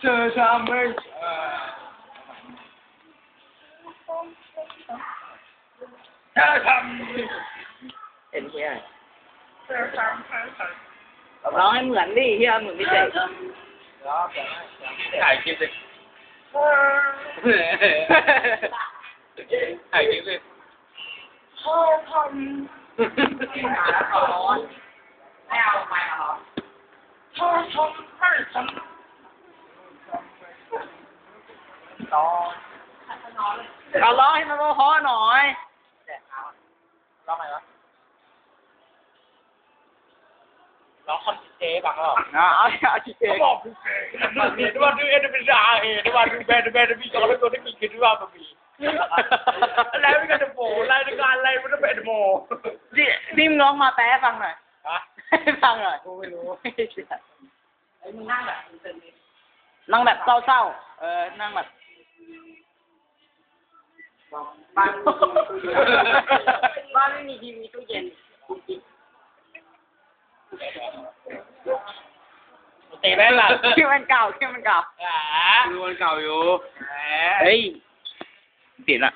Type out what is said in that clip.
เธอทำให้เธอทำเห็นเฮียเธอทำให้ฉัน ตอนเราร้องให้มันเพราะๆหน่อยร้องไงวะร้องคอนเจบังหรออะเอาเอาที่เจ๊เขาบอกกูเก๋มันมีด้วยดูเอ็นเป็นดาเอ็นด้วยดูแบนแบนมีก็แล้วตัวที่มีคิดว่ามันมีอะไรไม่กันจะโผล่รในการอะไรมันจะเป็นโมนี่นี่มึงร้องมาแปลให้ฟังหน่อยฮะฟังหน่อยกูไม่รู้ไอ้มึงนั่งแบบนั่งแบบเศร้าๆเออนั่งแบบ บ้านบ้านไม่มีทีวีตู้เย็นเตะแม่งล่ะที่มันเก่าที่มันเก่าอ่าดูมันเก่าอยู่แหมเฮ้ยติดละ